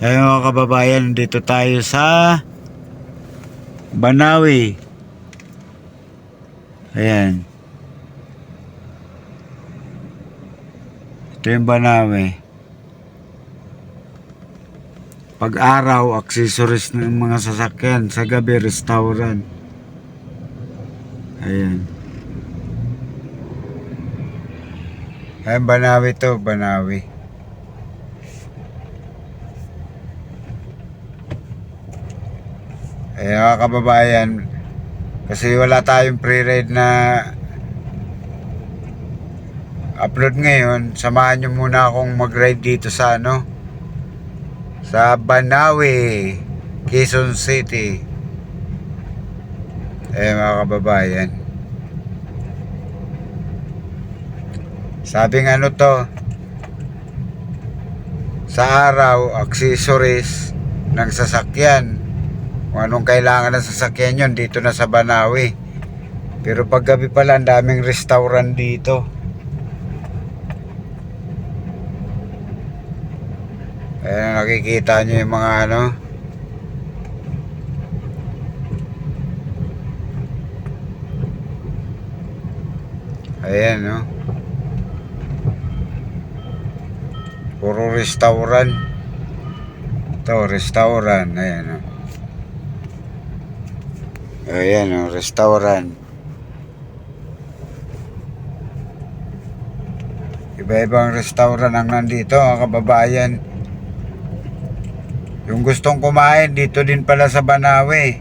Ayun mga kababayan, dito tayo sa Banawi. Ayan. Ito yung Banawi. Pag-araw, accessories ng mga sasakyan. Sa gabi, restaurant. Ayan. Ayan, Banawi to, Banawi. Eh mga kababayan, kasi wala tayong pre-ride na upload ngayon, samahan nyo muna akong mag-ride dito sa ano, sa Banawi, Quezon City. Eh mga kababayan. Sabing ano to, sa araw, accessories ng sasakyan. Kung anong kailangan ng sasakyan yun, dito na sa Banawi. Pero paggabi pala, ang daming restaurant dito. Ayan, nakikita nyo yung mga ano. Ayan, no. Puro restaurant. Ito, restaurant. Ayan, no. Ayan, oh, restaurant. Iba-ibang restaurant ang nandito, mga kababayan. Yung gustong kumain, dito din pala sa Banawi.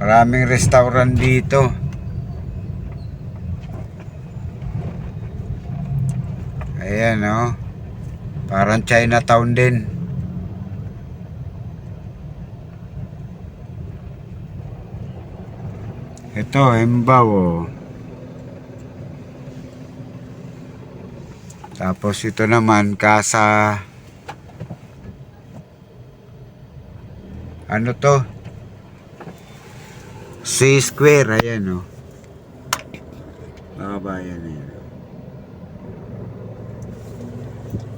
Maraming restaurant dito. Ayan, oh. Parang Chinatown din. Ito, Embaw. Tapos ito naman, Casa... Ano to? C Square, ayan, oh. Mga bayan, ayan.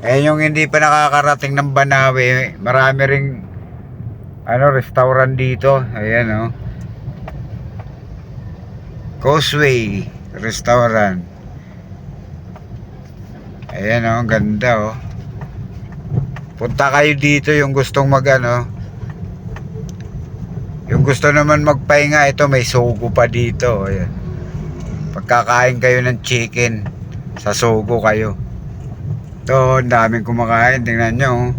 Ayan yung hindi pa nakakarating ng Banawi. Marami ring ano, restaurant dito. Ayan, oh. Causeway Restaurant. Ayan oh, ganda oh. Punta kayo dito yung gustong mag ano. Yung gusto naman magpahinga, ito may sugo pa dito. Ayan. Pagkakain kayo ng chicken, sa sugo kayo. Ito, ang daming kumakain. Tingnan nyo. oh.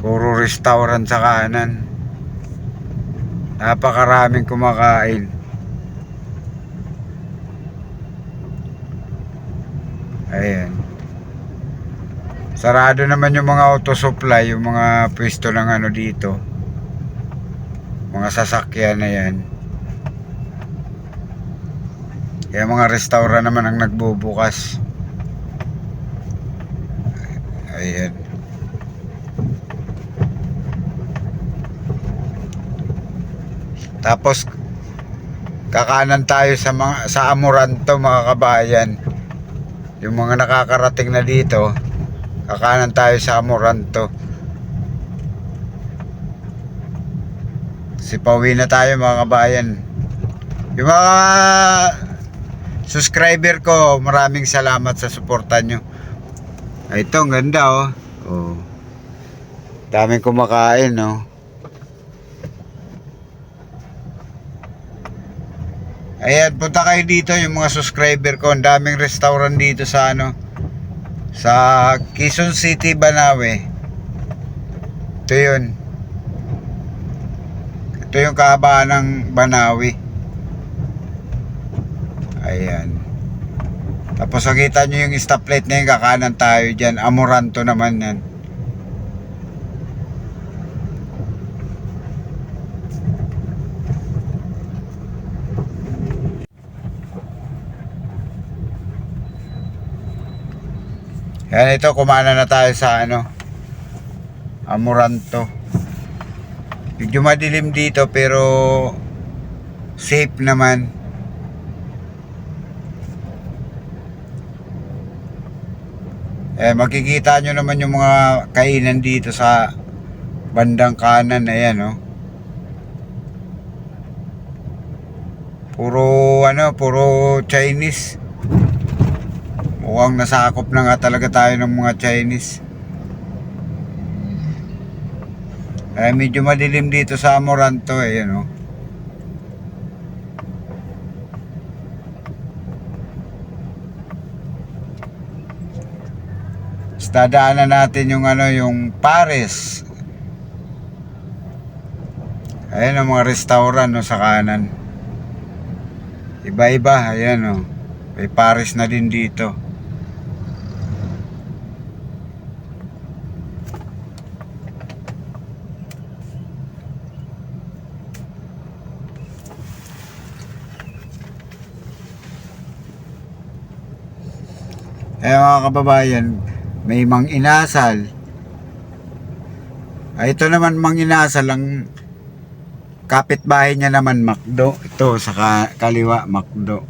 Puro restaurant sa kanan. Napakaraming kumakain. Ayan. Sarado naman yung mga auto supply, yung mga pwesto ng ano dito. Mga sasakyan na yan. Kaya mga restaurant naman ang nagbubukas. Ayan. Tapos kakanan tayo sa mga sa Amoranto mga kabayan. Yung mga nakakarating na dito, kakanan tayo sa Amoranto. Si pauwi na tayo mga kabayan. Yung mga subscriber ko, maraming salamat sa suporta nyo. Ito, ang ganda oh. oh. Daming kumakain oh. Ayan, punta kayo dito yung mga subscriber ko. Ang daming restaurant dito sa ano sa Quezon City, Banawe. Ito yun. Ito yung kahabaan ng Banawi. Ayan. Tapos nakita nyo yung stoplight na yung kakanan tayo dyan. Amoranto naman yan. Yan ito, kumana na tayo sa ano, Amoranto. Medyo madilim dito pero safe naman. Eh, makikita nyo naman yung mga kainan dito sa bandang kanan. Ayan, oh. Puro, ano, puro Chinese. Mukhang nasakop na nga talaga tayo ng mga Chinese. Eh, medyo madilim dito sa Amoranto, eh, ano. Dadaanan natin yung ano, yung Paris. Ayan ang mga restaurant no, sa kanan. Iba-iba, ayan o. May Paris na din dito. Eh mga kababayan, may mang inasal. Ay, ito naman mang inasal ang kapitbahay niya naman Macdo. Ito sa ka- kaliwa Macdo.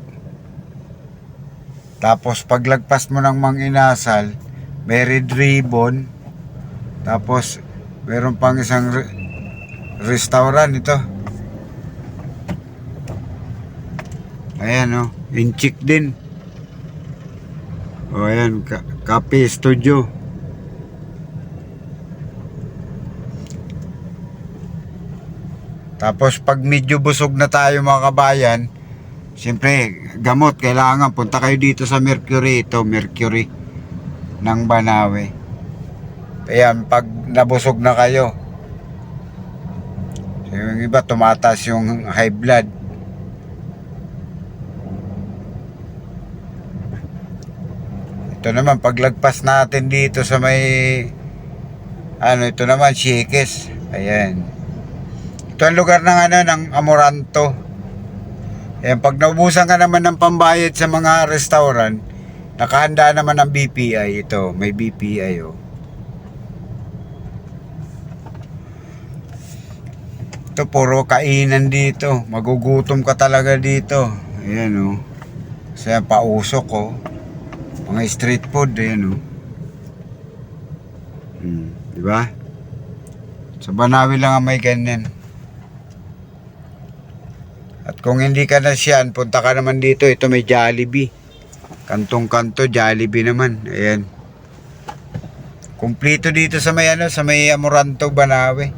Tapos paglagpas mo ng mang inasal, may red ribbon. Tapos meron pang isang re- restaurant ito. Ayan oh, inchik din. O ayan, ka- Cafe Studio. Tapos pag medyo busog na tayo mga kabayan, siyempre gamot kailangan punta kayo dito sa Mercury ito, Mercury ng Banawe. Ayan, pag nabusog na kayo, yung iba tumataas yung high blood. Ito naman, paglagpas natin dito sa may ano, ito naman, Shikes. Ayan. Ito ang lugar ng ano, ng Amoranto. Ayan, pag naubusan ka naman ng pambayad sa mga restaurant, nakahanda naman ang BPI ito. May BPI oh. Ito puro kainan dito. Magugutom ka talaga dito. Ayan oh. Kasi pausok oh. Mga street food, ayan oh. Hmm, di ba? Sa Banawi lang ang may ganyan. At kung hindi ka na siyan, punta ka naman dito. Ito may Jollibee. Kantong-kanto, Jollibee naman. Ayan. Kumplito dito sa may ano, sa may Amoranto, Banawi.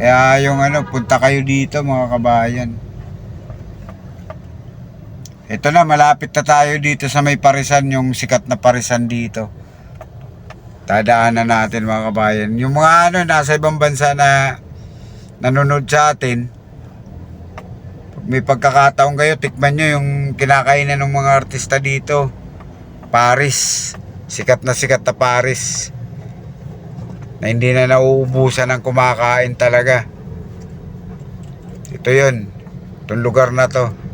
Kaya yung ano, punta kayo dito mga kabayan. Ito na, malapit na tayo dito sa may parisan, yung sikat na parisan dito. Tadaanan natin mga kabayan. Yung mga ano, nasa ibang bansa na nanonood sa atin, may pagkakataon kayo, tikman nyo yung kinakainan ng mga artista dito. Paris. Sikat na sikat na Paris. Na hindi na nauubusan ng kumakain talaga. Ito yun. Itong lugar na to.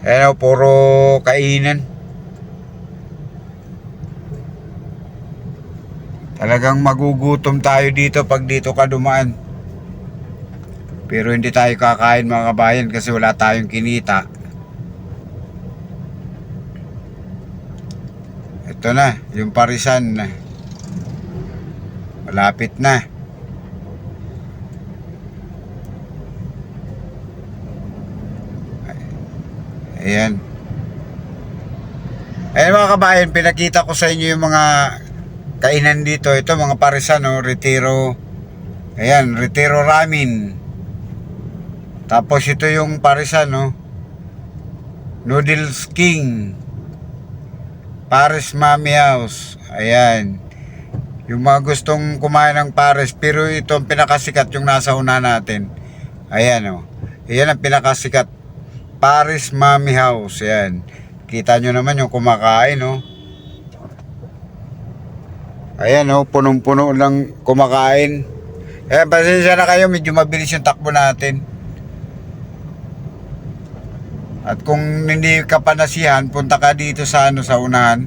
Ayan o, puro kainan. Talagang magugutom tayo dito pag dito ka dumaan. Pero hindi tayo kakain mga kabayan kasi wala tayong kinita. Ito na, yung parisan na. Malapit na. Ayan. Ayan mga kabayan, pinakita ko sa inyo yung mga kainan dito. Ito mga parisan, no? Retiro. Ayan, Retiro Ramin. Tapos ito yung parisan, no? Noodles King. Paris Mami House. Ayan. Yung mga gustong kumain ng Paris, pero ito ang pinakasikat yung nasa una natin. Ayan, oh. Ayan ang pinakasikat. Paris Mami House. Ayan. Kita nyo naman yung kumakain, oh. Ayan, oh. Punong-puno lang kumakain. Eh, pasensya na kayo. Medyo mabilis yung takbo natin. At kung hindi ka pa nasihan, punta ka dito sa ano sa unahan.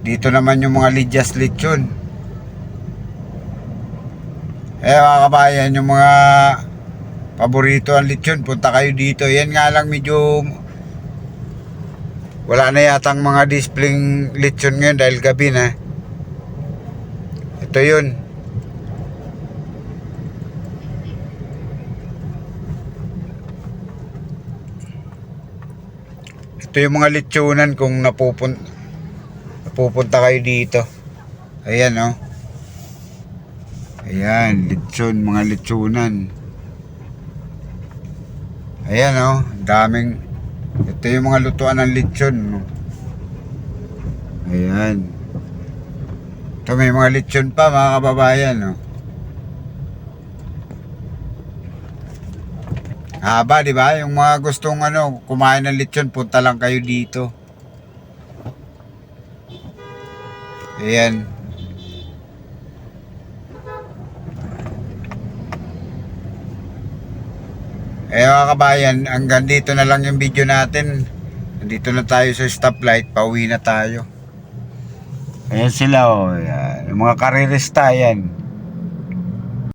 Dito naman yung mga lidyas lechon. Eh mga kabayan, yung mga paborito ang lechon, punta kayo dito. Yan nga lang medyo wala na yatang mga displaying lechon ngayon dahil gabi na. Ito yun. Ito yung mga lechonan kung napupun napupunta kayo dito. Ayan oh. Ayan, lechon, mga lechonan. Ayan oh, daming ito yung mga lutuan ng lechon. no? Ayan. Ito may mga lechon pa mga kababayan. No? Haba, di ba? Yung mga gustong ano, kumain ng lechon, punta lang kayo dito. Ayan. Eh mga kabayan, hanggang dito na lang yung video natin. Nandito na tayo sa stoplight, pauwi na tayo. Ayan sila oh, yan. Yung mga karirista yan.